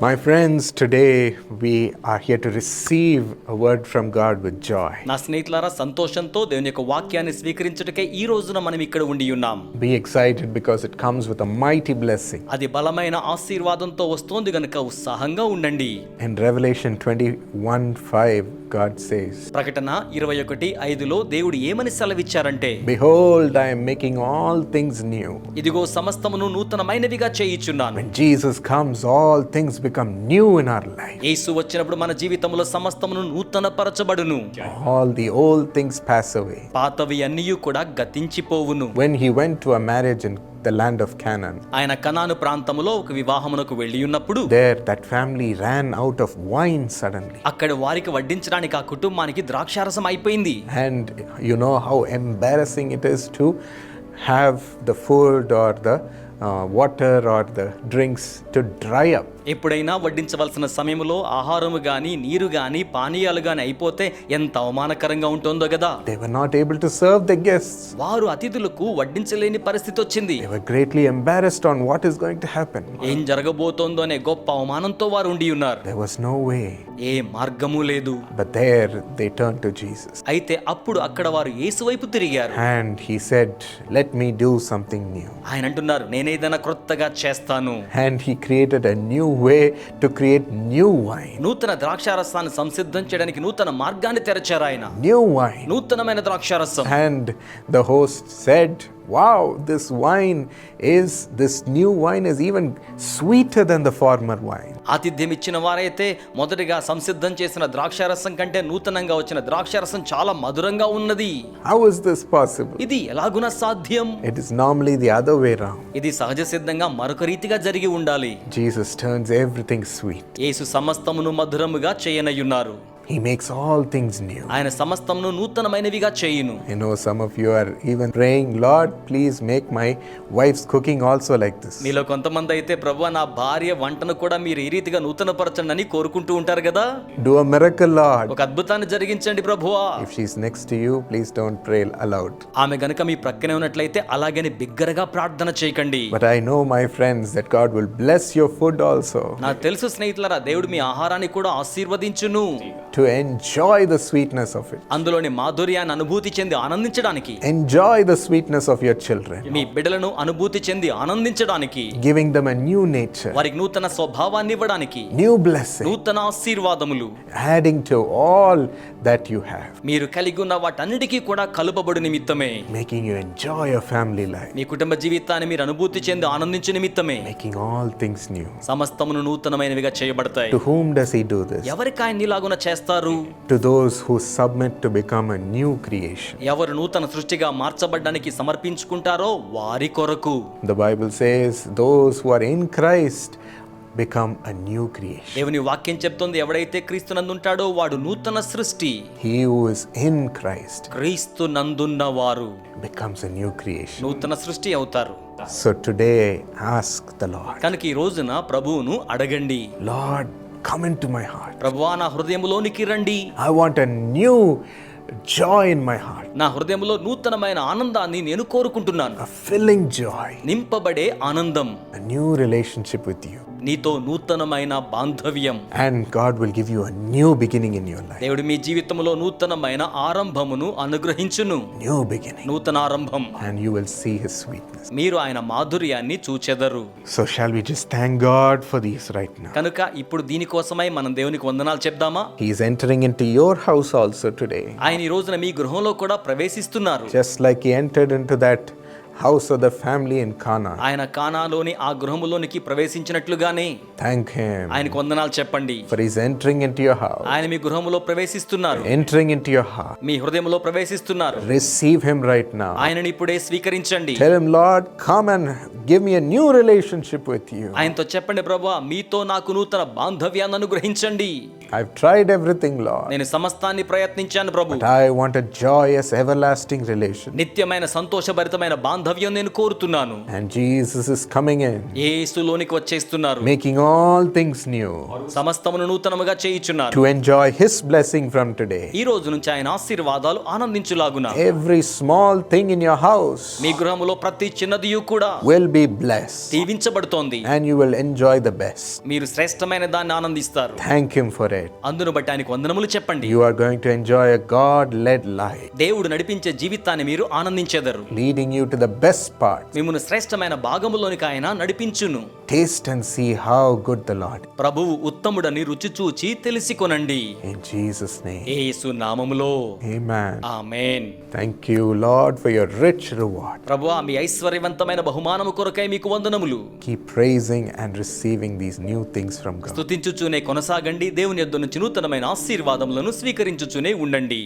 My friends, today we are here to receive a word from God with joy. నా స్నేహితులారా సంతోషంతో దేవుని యొక్క వాక్యాన్ని స్వీకరించుటకే ఈ రోజున మనం ఇక్కడ ఉండి ఉన్నాం Be excited because it comes with a mighty blessing. అది బలమైన ఆశీర్వాదంతో వస్తోంది గనుక ఉత్సాహంగా ఉండండి In Revelation 21 5, God says, ప్రకటన ఇరవై ఒకటి ఐదులో దేవుడు ఏమని సెలవిచ్చారంటే Behold, I am making all things new. ఇదిగో సమస్తమును నూతనమైనవిగా చేయిచున్నాను When Jesus comes, all things become new in our life. యేసు వచ్చినప్పుడు మన జీవితంలో సమస్తమును నూతన పరచబడును All the old things pass away. పాతవి అన్నీ కూడా గతించిపోవును When he went to a marriage in the land of Canaan, ఆయన కనాను ప్రాంతములో ఒక వివాహమునకు వెళ్ళి ఉన్నప్పుడు there that family ran out of wine suddenly. అక్కడ వారికి వడ్డించడానికి ఆ కుటుంబానికి ద్రాక్షారసం అయిపోయింది And you know how embarrassing it is to have the food or the uh, water or the drinks to dry up. ఎప్పుడైనా వడ్డించవలసిన సమయంలో ఆహారం గాని నీరు గాని పానీయాలు గాని అయిపోతే ఎంత అవమానకరంగా ఉంటుందో కదా they were not able to serve the వారు అతిథులకు వడ్డించలేని పరిస్థితి వచ్చింది. They greatly embarrassed on what is going to happen ఏం జరగబోతుందో అనే గొప్ప అవమానంతో వారు ఉండి ఉన్నారు. నో వే ఏ మార్గము లేదు. There they turn to Jesus అయితే అప్పుడు అక్కడ వారు యేసు వైపు తిరిగారు. And he said let me do something new ఆయన అంటున్నారు నేనేదైనా క్రొత్తగా చేస్తాను. And he created a new way to create new wine. నూతన ద్రాక్షారసాన్ని సంసిద్ధం చేయడానికి నూతన మార్గాన్ని తెరచారు ఆయన New wine. నూతనమైన ద్రాక్షారసం And the host said, Wow, this wine is, this new wine is even sweeter than the former wine. ఆతిథ్యం ఇచ్చిన వారైతే మొదటిగా సంసిద్ధం చేసిన ద్రాక్షారసం కంటే నూతనంగా వచ్చిన ద్రాక్షారసం చాలా మధురంగా ఉన్నది How is this possible? ఇది ఎలాగున సాధ్యం It is normally the other way around. ఇది సహజ సిద్ధంగా మరొక రీతిగా జరిగి ఉండాలి Jesus turns everything sweet. యేసు సమస్తమును మధురముగా చేయనయ్యున్నారు He makes all things new. ఆయన సమస్తమును నూతనమైనవిగా చేయును I know some of you are even praying, Lord, please make my wife's cooking also like this. మీలో కొంతమంది అయితే ప్రభు నా భార్య వంటను కూడా మీరు ఈ రీతిగా నూతనపరచండి అని కోరుకుంటూ ఉంటారు కదా Do a miracle, Lord. ఒక అద్భుతాన్ని జరిగించండి ప్రభువా If she's next to you, please don't pray aloud. ఆమె గనుక మీ ప్రక్కనే ఉన్నట్లయితే అలాగని బిగ్గరగా ప్రార్థన చేయకండి But I know, my friends, that God will bless your food also నాకు తెలుసు స్నేహితులారా దేవుడు మీ ఆహారాన్ని కూడా ఆశీర్వదించును to enjoy the sweetness of it. అందులోని మాధుర్యాన్ని అనుభూతి చెంది ఆనందించడానికి Enjoy the sweetness of your children, మీ బిడ్డలను అనుభూతి చెంది ఆనందించడానికి giving them a new nature, వారికి నూతన స్వభావాన్ని ఇవ్వడానికి new blessing, నూతన ఆశీర్వాదములు adding to all that you have, మీరు కలిగి ఉన్న వాటన్నిటికీ కూడా కలుపబడు నిమిత్తమే making you enjoy your family life, మీ కుటుంబ జీవితాన్ని మీరు అనుభూతి చెంది ఆనందించు నిమిత్తమే making all things new. సమస్తమును నూతనమైనవిగా చేయబడతాయి To whom does He do this? ఎవరికి ఆయన ఇలాగున చేస్తారు. To those who submit to become a new creation ఎవరు నూతన సృష్టిగా మార్చబడడానికి సమర్పించుకుంటారో వారి కొరకు. The Bible says those who are in Christ become a new creation దేవుని వాక్యం చెప్తుంది ఎవడైతే క్రీస్తు నందు ఉంటాడో వాడు నూతన సృష్టి. He who is in Christ క్రీస్తు నందున్న వారు బికమ్స్ ఎ న్యూ క్రియేషన్ నూతన సృష్టి అవుతారు. So today ask the Lord కనుక ఈ రోజున ప్రభువును అడగండి. Lord Lord, come into my heart. ప్రభువా నా హృదయములోనికి రండి I want a new joy in my heart, నా హృదయంలో నూతనమైన ఆనందాన్ని నేను కోరుకుంటున్నాను a filling joy, నింపబడే ఆనందం a new relationship with you. నీతో నూతనమైన బాంధవ్యం And God will give you a new beginning in your life. దేవుడు మీ జీవితంలో నూతనమైన ఆరంభమును అనుగ్రహించును New beginning. నూతన ఆరంభం And you will see His sweetness. మీరు ఆయన మాధుర్యాన్ని చూచెదరు So, shall we just thank God for these right now? కనుక ఇప్పుడు దీనికోసమై మనం దేవునికి వందనాలు చెప్దామా He is entering into your house also today. ఆయన ఈ రోజున మీ గృహంలో కూడా ప్రవేశిస్తున్నారు Just like He entered into that house of the family in ఖానా ఆయన ఖానాలోని ఆ గృహములోనికి ప్రవేశించినట్లుగానే థ్యాంక్ హిమ్ ఆయనకు వందనాలు చెప్పండి. For is entering into your house ఆయన మీ గృహములో ప్రవేశిస్తున్నారు. ఎంట్రింగ్ ఇంటు యువర్ హౌస్ మీ హృదయములో ప్రవేశిస్తున్నారు. రిసీవ్ హిమ్ రైట్ నౌ ఆయనని ఇప్పుడే స్వీకరించండి. Tell him Lord come and give me a new relationship with you ఆయనతో చెప్పండి ప్రభువా మీతో నాకు నూతన బాంధవ్యాన్ని అనుగ్రహించండి. I've tried everything, Lord. నేను సమస్తాన్ని ప్రయత్నించాను ప్రభు But I want a joyous, everlasting relation. నిత్యమైన సంతోషభరితమైన బాంధవ్యం నేను కోరుతున్నాను And Jesus is coming in, ఏసులోనికి వచ్చేస్తున్నారు making all things new సమస్తమును నూతనముగా చేయుచున్నారు to enjoy His blessing from today. ఈ రోజు నుంచి ఆయన ఆశీర్వాదాలు ఆనందించులాగున Every small thing in your house మీ గృహములో ప్రతి చిన్నదియు కూడా will be blessed, దీవించబడుతోంది and you will enjoy the best. మీరు శ్రేష్టమైన దాన్ని ఆనందిస్తారు Thank Him for it. అందును బట్టి ఆయనకు వందనములు చెప్పండి. You are going to enjoy a God led life, దేవుడు నడిపించే జీవితాన్ని మీరు ఆనందించెదరు. leading you to the best part. మిమ్మల్ని శ్రేష్టమైన భాగములోనికి ఆయన నడిపించును. Taste and see how good the Lord ప్రభు ఉత్తముడని రుచి చూచి తెలిసి కొనండి ఇన్ జీసస్ నేమ్ యేసు నామములో amen. Amen thank you Lord for your rich reward ప్రభువా మీ ఐశ్వర్యవంతమైన బహుమానము కొరకై మీకు వందనములు. Keep praising and receiving these new things from God స్తుతించుచూనే కొనసాగండి. దేవుని యొద్ద నుంచి నూతనమైన ఆశీర్వాదములను స్వీకరించుచూనే ఉండండి.